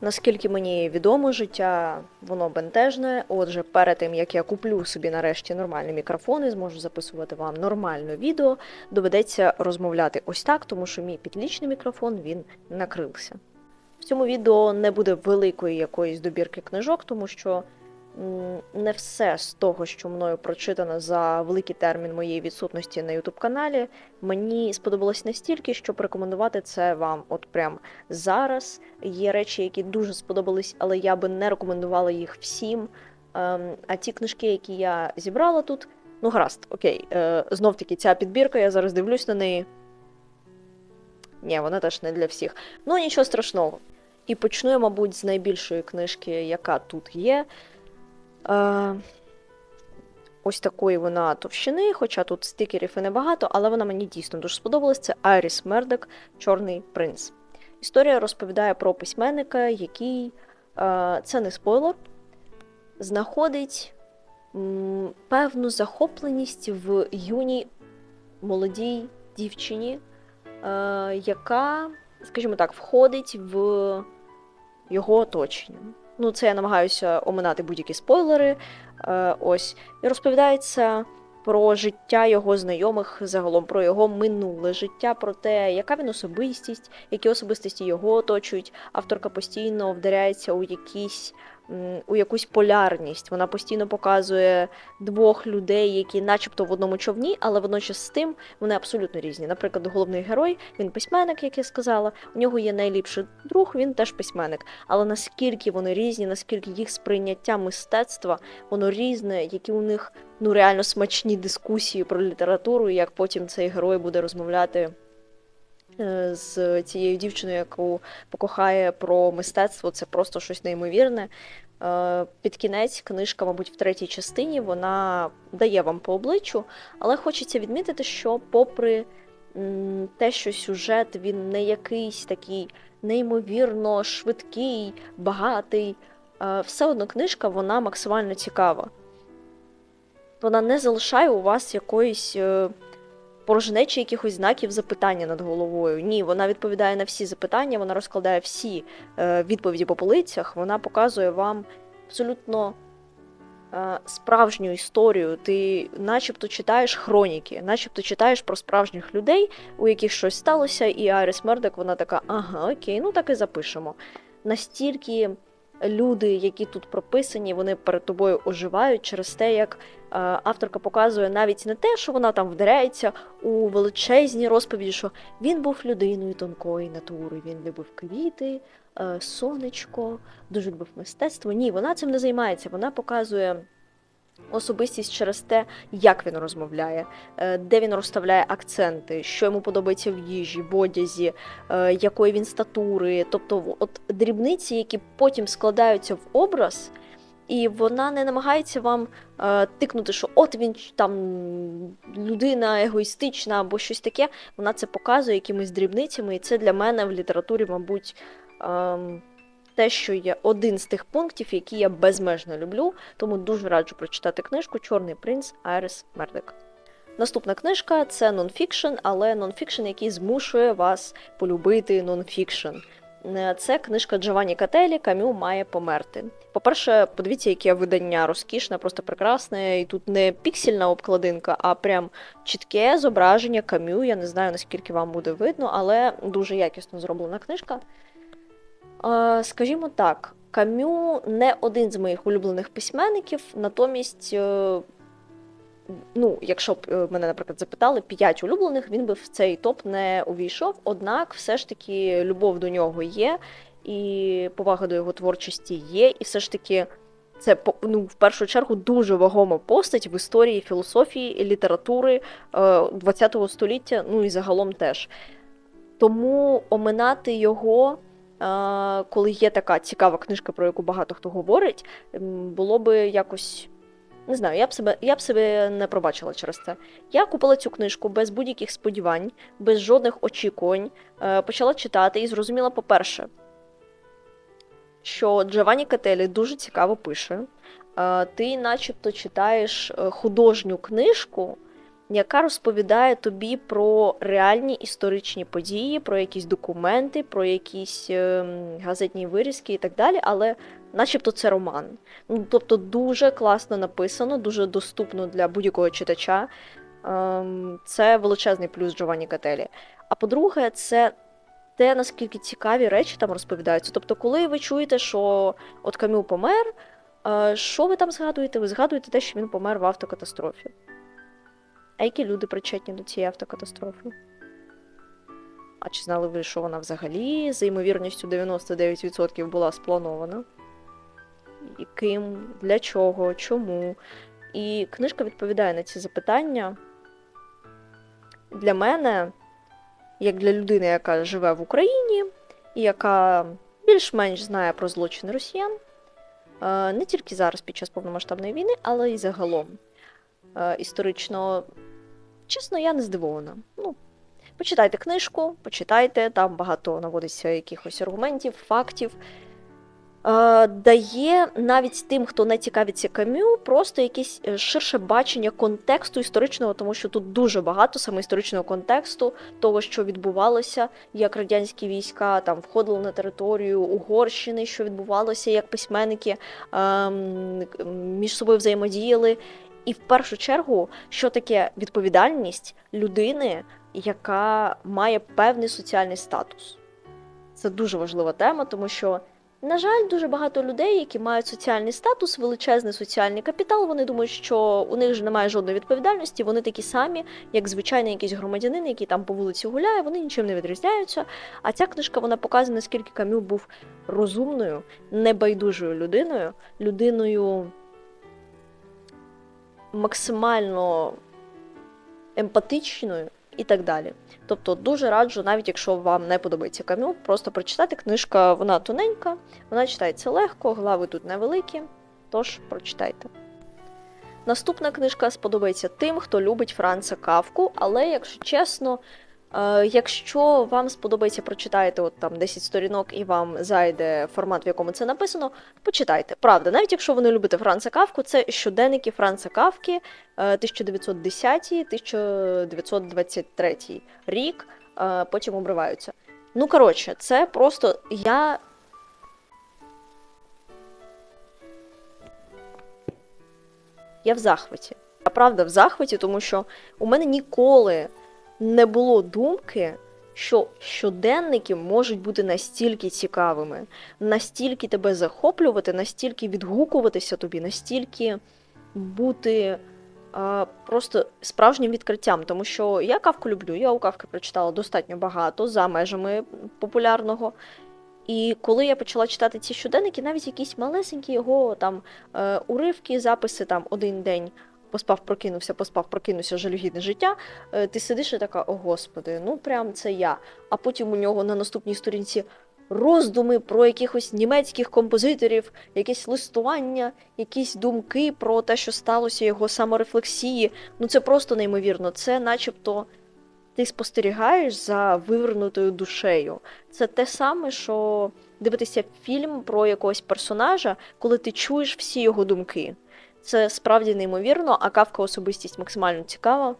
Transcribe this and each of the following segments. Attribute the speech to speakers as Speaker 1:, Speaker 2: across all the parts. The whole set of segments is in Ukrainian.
Speaker 1: Наскільки мені відомо, життя воно бентежне. Отже, перед тим як я куплю собі нарешті нормальний мікрофон і зможу записувати вам нормальне відео, доведеться розмовляти ось так, тому що мій підлічний мікрофон він накрився. В цьому відео не буде великої якоїсь добірки книжок, тому що не все з того, що мною прочитано за великий термін моєї відсутності на youtube каналі, мені сподобалось настільки, щоб рекомендувати це вам от прям зараз. Є речі, які дуже сподобались, але я би не рекомендувала їх всім. Ем, а ті книжки, які я зібрала тут, ну гаразд, окей. Е, знов таки, ця підбірка, я зараз дивлюсь на неї. Ні, вона теж не для всіх. Ну, нічого страшного. І почну я, мабуть, з найбільшої книжки, яка тут є. Е, ось такої вона товщини, хоча тут стикерів і небагато, але вона мені дійсно дуже сподобалась. Це Айріс Мердок, Чорний принц. Історія розповідає про письменника, який, е, це не спойлер, знаходить певну захопленість в юній молодій дівчині, е, яка, скажімо так, входить в його оточення. Ну, це я намагаюся оминати будь-які спойлери. Е, ось. І розповідається про життя його знайомих, загалом про його минуле життя, про те, яка він особистість, які особистості його оточують. Авторка постійно вдаряється у якісь. У якусь полярність. Вона постійно показує двох людей, які, начебто, в одному човні, але водночас з тим вони абсолютно різні. Наприклад, головний герой, він письменник, як я сказала. У нього є найліпший друг, він теж письменник. Але наскільки вони різні, наскільки їх сприйняття мистецтва, воно різне, які у них ну реально смачні дискусії про літературу, як потім цей герой буде розмовляти з цією дівчиною, яку покохає про мистецтво, це просто щось неймовірне. Е, Під кінець книжка, мабуть, в третій частині вона дає вам по обличчю, але хочеться відмітити, що, попри те, що сюжет він не якийсь такий неймовірно швидкий, багатий, е, все одно книжка вона максимально цікава. Вона не залишає у вас якоїсь е, порожнечі якихось знаків запитання над головою. Ні, вона відповідає на всі запитання, вона розкладає всі е, відповіді по полицях, вона показує вам абсолютно е, справжню історію. Ти начебто читаєш хроніки, начебто читаєш про справжніх людей, у яких щось сталося, і Аріс Мердок, вона така, ага, окей, ну так і запишемо. Настільки люди, які тут прописані, вони перед тобою оживають через те, як е, авторка показує навіть не те, що вона там вдаряється у величезні розповіді, що він був людиною тонкої натури, він любив квіти, е, сонечко, дуже любив мистецтво. Ні, вона цим не займається. Вона показує особистість через те, як він розмовляє, е, де він розставляє акценти, що йому подобається в їжі, в одязі, е, якої він статури, тобто от дрібниці, які потім складаються в образ. І вона не намагається вам е, тикнути, що от він там людина егоїстична або щось таке. Вона це показує якимись дрібницями, і це для мене в літературі, мабуть, ем, те, що є один з тих пунктів, які я безмежно люблю. Тому дуже раджу прочитати книжку Чорний принц Айрис Мердик. Наступна книжка це нонфікшн, але нонфікшн, який змушує вас полюбити нонфікшн. Е, Це книжка Джованні Кателі Камю має померти. По-перше, подивіться, яке видання розкішне, просто прекрасне. І тут не піксельна обкладинка, а прям чітке зображення камю. Я не знаю, наскільки вам буде видно, але дуже якісно зроблена книжка. Е, Скажімо так, Камю не один з моїх улюблених письменників, натомість, е, ну, якщо б е, мене, наприклад, запитали, п'ять улюблених, він би в цей топ не увійшов. Однак, все ж таки, любов до нього є, і повага до його творчості є, і все ж таки. Це ну, в першу чергу дуже вагома постать в історії філософії літератури ХХ століття, ну і загалом теж. Тому оминати його, коли є така цікава книжка, про яку багато хто говорить, було би якось. Не знаю, я б себе я б себе не пробачила через це. Я купила цю книжку без будь-яких сподівань, без жодних очікувань. е, Почала читати і зрозуміла, по-перше, що Джованні Кателі дуже цікаво пише. Е, Ти, начебто, читаєш е, художню книжку, яка розповідає тобі про реальні історичні події, про якісь документи, про якісь ем, газетні вирізки і так далі, але начебто це роман. Ну, тобто дуже класно написано, дуже доступно для будь-якого читача. Ем, Це величезний плюс Джованні Кателі. А по-друге, це те, наскільки цікаві речі там розповідаються. Тобто, коли ви чуєте, що от Камю помер, е, що ви там згадуєте? Ви згадуєте те, що він помер в автокатастрофі. А які люди причетні до цієї автокатастрофи? А чи знали ви, що вона взагалі за ймовірністю 99% була спланована? І ким, для чого, чому? І книжка відповідає на ці запитання. Для мене, як для людини, яка живе в Україні, і яка більш-менш знає про злочини росіян, е, не тільки зараз під час повномасштабної війни, але й загалом. Е, Історично, чесно, я не здивована. Ну, почитайте книжку, почитайте, там багато наводиться якихось аргументів, фактів. Е, Дає навіть тим, хто не цікавиться кам'ю, просто якесь е, ширше бачення контексту історичного, тому що тут дуже багато саме історичного контексту, того, що відбувалося, як радянські війська там входили на територію Угорщини, що відбувалося, як письменники ем, між собою взаємодіяли. І в першу чергу, що таке відповідальність людини, яка має певний соціальний статус. Це дуже важлива тема, тому що, на жаль, дуже багато людей, які мають соціальний статус, величезний соціальний капітал, вони думають, що у них ж немає жодної відповідальності, вони такі самі, як звичайний якийсь громадянин, який там по вулиці гуляє, вони нічим не відрізняються. А ця книжка вона показує, наскільки Камю був розумною, небайдужою людиною, людиною максимально емпатичною і так далі. Тобто дуже раджу, навіть якщо вам не подобається камю, просто прочитати книжка, вона тоненька, вона читається легко, глави тут невеликі, тож прочитайте. Наступна книжка сподобається тим, хто любить Франца Кавку, але, якщо чесно, якщо вам сподобається прочитаєте от там 10 сторінок і вам зайде формат, в якому це написано, почитайте. Правда, навіть якщо ви не любите Франца Кавку, це щоденники Франца Кавки 1910-1923 рік, е, потім обриваються. Ну, коротше, це просто я. Я в захваті. Я правда в захваті, тому що у мене ніколи не було думки, що щоденники можуть бути настільки цікавими, настільки тебе захоплювати, настільки відгукуватися тобі, настільки бути а, просто справжнім відкриттям. Тому що я кавку люблю, я у кавки прочитала достатньо багато за межами популярного. І коли я почала читати ці щоденники, навіть якісь малесенькі його там е, уривки, записи там один день поспав, прокинувся, поспав, прокинувся, жалюгідне життя. Е, ти сидиш і така, о господи, ну прям це я. А потім у нього на наступній сторінці роздуми про якихось німецьких композиторів, якесь листування, якісь думки про те, що сталося, його саморефлексії. Ну це просто неймовірно. Це начебто. Ти спостерігаєш за вивернутою душею. Це те саме, що дивитися фільм про якогось персонажа, коли ти чуєш всі його думки. Це справді неймовірно, а кавка особистість максимально цікава,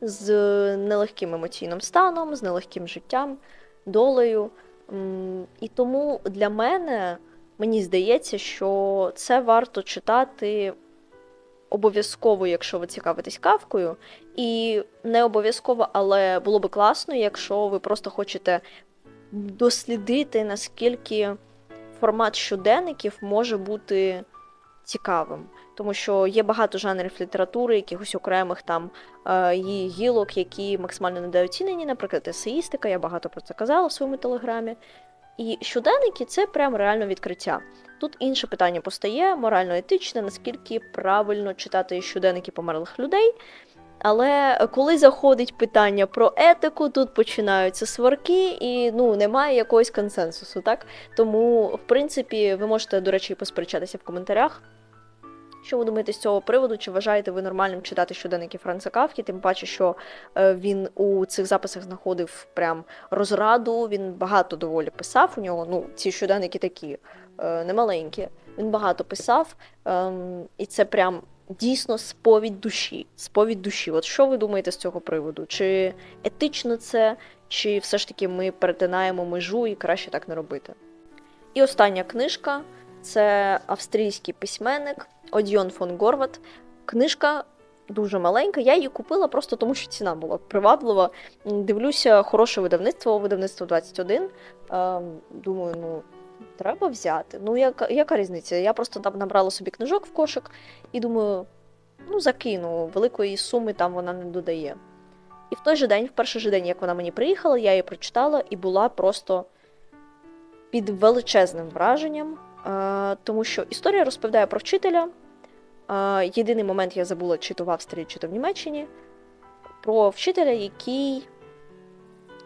Speaker 1: з нелегким емоційним станом, з нелегким життям, долею. І тому для мене мені здається, що це варто читати обов'язково, якщо ви цікавитесь кавкою, і не обов'язково, але було би класно, якщо ви просто хочете дослідити, наскільки формат щоденників може бути цікавим. Тому що є багато жанрів літератури, якихось окремих там е, її гілок, які максимально недооцінені, наприклад, есеїстика, я багато про це казала в своєму телеграмі. І щоденники це прям реально відкриття. Тут інше питання постає, морально-етичне, наскільки правильно читати щоденники померлих людей. Але коли заходить питання про етику, тут починаються сварки, і ну немає якогось консенсусу, так? Тому, в принципі, ви можете, до речі, посперечатися в коментарях. Що ви думаєте з цього приводу? Чи вважаєте ви нормальним читати щоденники Франца Кавки? Тим паче, що е, він у цих записах знаходив прям розраду, він багато доволі писав у нього. Ну, ці щоденники такі е, немаленькі. Він багато писав, ем, і це прям дійсно сповідь душі. Сповідь душі. От що ви думаєте з цього приводу? Чи етично це, чи все ж таки ми перетинаємо межу і краще так не робити? І остання книжка це австрійський письменник Одіон фон Горват. Книжка дуже маленька. Я її купила просто тому, що ціна була приваблива. Дивлюся, хороше видавництво, видавництво 21. Ем, Думаю, ну. Треба взяти. Ну, яка, яка різниця? Я просто там набрала собі книжок в кошик і думаю, ну, закину, великої суми там вона не додає. І в той же день, в перший же день, як вона мені приїхала, я її прочитала і була просто під величезним враженням, е, тому що історія розповідає про вчителя. Єдиний момент я забула, чи то в Австрії, чи то в Німеччині, про вчителя, який,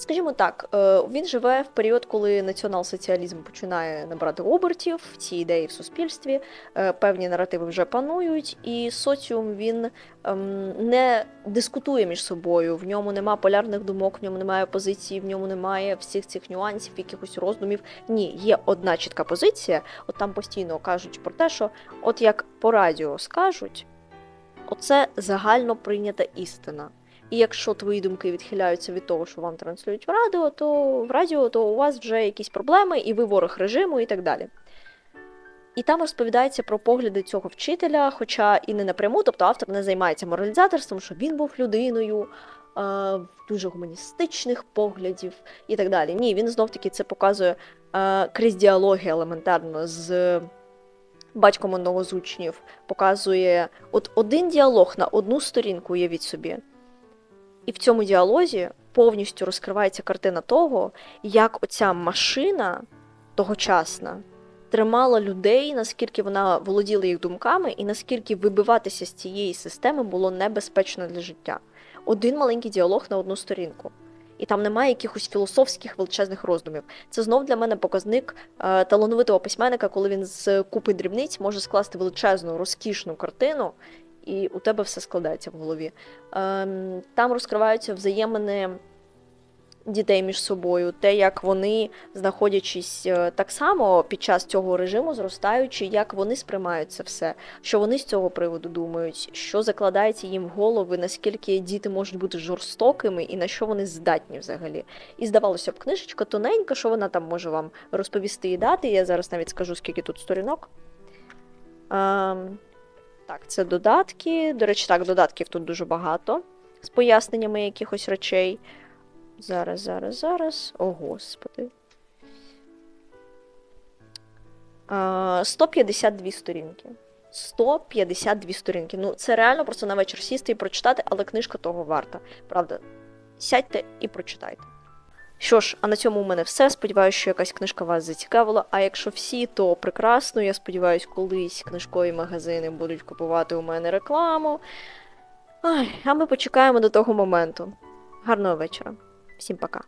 Speaker 1: скажімо так, е, він живе в період, коли націонал-соціалізм починає набрати обертів, ці ідеї в суспільстві, е, певні наративи вже панують, і соціум він ем, не дискутує між собою. В ньому нема полярних думок, в ньому немає позиції, в ньому немає всіх цих нюансів, якихось роздумів. Ні, є одна чітка позиція. От там постійно кажуть про те, що от як по радіо скажуть, оце загально прийнята істина. І якщо твої думки відхиляються від того, що вам транслюють в радіо, то в радіо то у вас вже якісь проблеми, і ви ворог режиму, і так далі. І там розповідається про погляди цього вчителя, хоча і не напряму, тобто автор не займається моралізаторством, що він був людиною е, дуже гуманістичних поглядів і так далі. Ні, він знов таки це показує е, крізь діалоги елементарно з батьком одного з учнів, показує от один діалог на одну сторінку, уявіть собі. І в цьому діалозі повністю розкривається картина того, як оця машина тогочасна тримала людей, наскільки вона володіла їх думками, і наскільки вибиватися з цієї системи було небезпечно для життя. Один маленький діалог на одну сторінку. І там немає якихось філософських величезних роздумів. Це знов для мене показник е, талановитого письменника, коли він з купи дрібниць може скласти величезну, розкішну картину, і у тебе все складається в голові. Ем, там розкриваються взаємини дітей між собою, те, як вони, знаходячись е, так само під час цього режиму, зростаючи, як вони сприймають це все, що вони з цього приводу думають, що закладається їм в голови, наскільки діти можуть бути жорстокими і на що вони здатні взагалі. І здавалося б, книжечка тоненька, що вона там може вам розповісти і дати. Я зараз навіть скажу, скільки тут сторінок. Ем, так, це додатки. До речі, так, додатків тут дуже багато з поясненнями якихось речей. Зараз, зараз, зараз. О, господи. 152 сторінки. 152 сторінки. Ну, це реально просто на вечір сісти і прочитати, але книжка того варта. Правда, сядьте і прочитайте. Що ж, а на цьому у мене все. Сподіваюся, що якась книжка вас зацікавила. А якщо всі, то прекрасно. Я сподіваюся, колись книжкові магазини будуть купувати у мене рекламу. Ай, а ми почекаємо до того моменту. Гарного вечора. Всім пока.